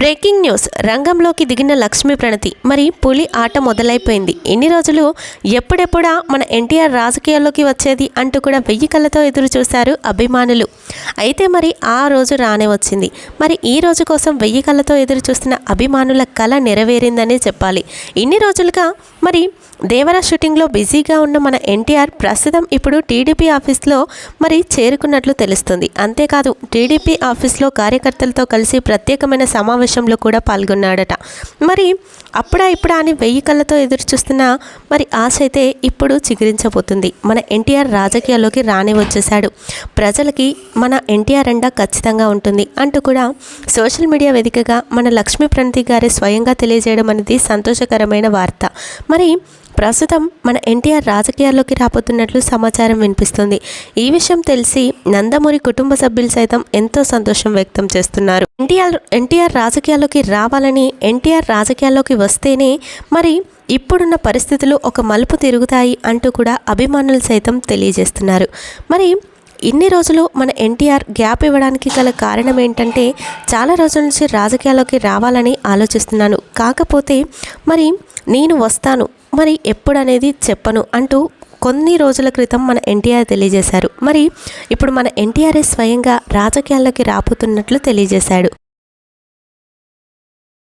Breaking news. రంగంలోకి దిగిన లక్ష్మీ ప్రణతి. మరి పులి ఆట మొదలైపోయింది. ఎన్ని రోజులు ఎప్పుడెప్పుడా మన ఎన్టీఆర్ రాజకీయాల్లోకి వచ్చేది అంటూ కూడా వెయ్యి కళ్ళతో ఎదురు చూశారు అభిమానులు. అయితే మరి ఆ రోజు రానే వచ్చింది. మరి ఈ రోజు కోసం వెయ్యి కళ్ళతో ఎదురు చూస్తున్న అభిమానుల కళ నెరవేరిందనే చెప్పాలి. ఇన్ని రోజులుగా మరి దేవరా షూటింగ్లో బిజీగా ఉన్న మన ఎన్టీఆర్ ప్రస్తుతం ఇప్పుడు టీడీపీ ఆఫీస్లో మరి చేరుకున్నట్లు తెలుస్తుంది. అంతేకాదు టీడీపీ ఆఫీస్లో కార్యకర్తలతో కలిసి ప్రత్యేకమైన సమావేశంలో కూడా పాల్గొన్నాడట. మరి అప్పుడా ఇప్పుడా అని వెయ్యి కళ్ళతో ఎదురు చూస్తున్న మరి ఆశ అయితే ఇప్పుడు చిగురించబోతుంది. మన ఎన్టీఆర్ రాజకీయాల్లోకి రానే వచ్చేశాడు. ప్రజలకి మన ఎన్టీఆర్ అండ ఖచ్చితంగా ఉంటుంది. అంటూ కూడా సోషల్ మీడియా వేదికగా మన లక్ష్మీ ప్రణతి గారి స్వయంగా తెలియజేయడం అనేది సంతోషకరమైన వార్త. మరి ప్రస్తుతం మన ఎన్టీఆర్ రాజకీయాల్లోకి రాబోతున్నట్లు సమాచారం వినిపిస్తుంది. ఈ విషయం తెలిసి నందమూరి కుటుంబ సభ్యులు సైతం ఎంతో సంతోషం వ్యక్తం చేస్తున్నారు. ఎన్టీఆర్ ఎన్టీఆర్ రాజకీయాల్లోకి రావాలని ఎన్టీఆర్ రాజకీయాల్లోకి వస్తేనే మరి ఇప్పుడున్న పరిస్థితులు ఒక మలుపు తిరుగుతాయి అంటూ కూడా అభిమానులు సైతం తెలియజేస్తున్నారు. మరి ఇన్ని రోజులు మన ఎన్టీఆర్ గ్యాప్ ఇవ్వడానికి గల కారణం ఏంటంటే చాలా రోజుల నుంచి రాజకీయాల్లోకి రావాలని ఆలోచిస్తున్నాను. కాకపోతే మరి నేను వస్తాను మరి ఎప్పుడనేది చెప్పను అంటూ కొన్ని రోజుల క్రితం మన ఎన్టీఆర్ తెలియజేశారు. మరి ఇప్పుడు మన ఎన్టీఆర్ఏ స్వయంగా రాజకీయాల్లోకి రాబోతున్నట్లు తెలియజేశాడు.